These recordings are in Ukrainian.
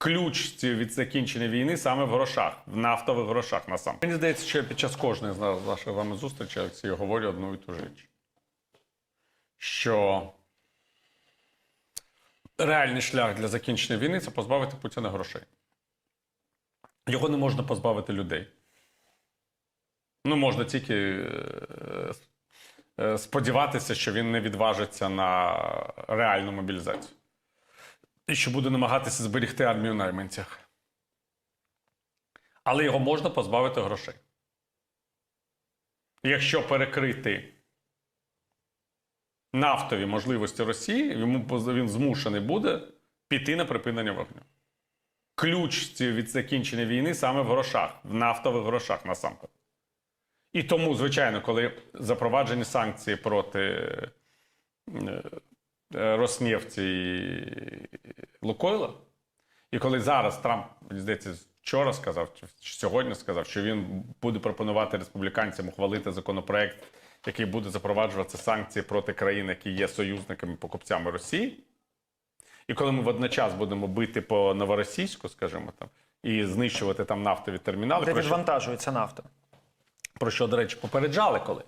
ключ від закінчення війни саме в грошах, в нафтових грошах насам. Мені здається, що я під час кожної з наших вами зустрічей Олексій, говорю одну і ту ж річ. Що реальний шлях для закінчення війни це позбавити Путіна грошей. Його не можна позбавити людей. Ну, можна тільки е, е, сподіватися, що він не відважиться на реальну мобілізацію. І що буде намагатися зберегти армію найманцях. Але його можна позбавити грошей. Якщо перекрити нафтові можливості Росії, йому він змушений буде піти на припинення вогню. Ключ від закінчення війни саме в грошах, в нафтових грошах насамперед. І тому, звичайно, коли запроваджені санкції проти е, е, Роснефті Лукойла, і коли зараз Трамп, мені здається, вчора сказав, чи сьогодні сказав, що він буде пропонувати республіканцям ухвалити законопроект, який буде запроваджувати санкції проти країн, які є союзниками покупцями Росії. І коли ми водночас будемо бити по новоросійську, скажімо там, і знищувати там нафтові термінали, Де відвантажується нафта. про що, до речі, попереджали, коли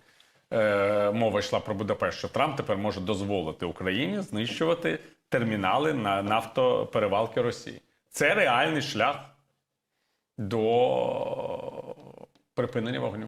е, мова йшла про Будапешт, що Трамп тепер може дозволити Україні знищувати термінали на нафтоперевалки Росії. Це реальний шлях до припинення вогню.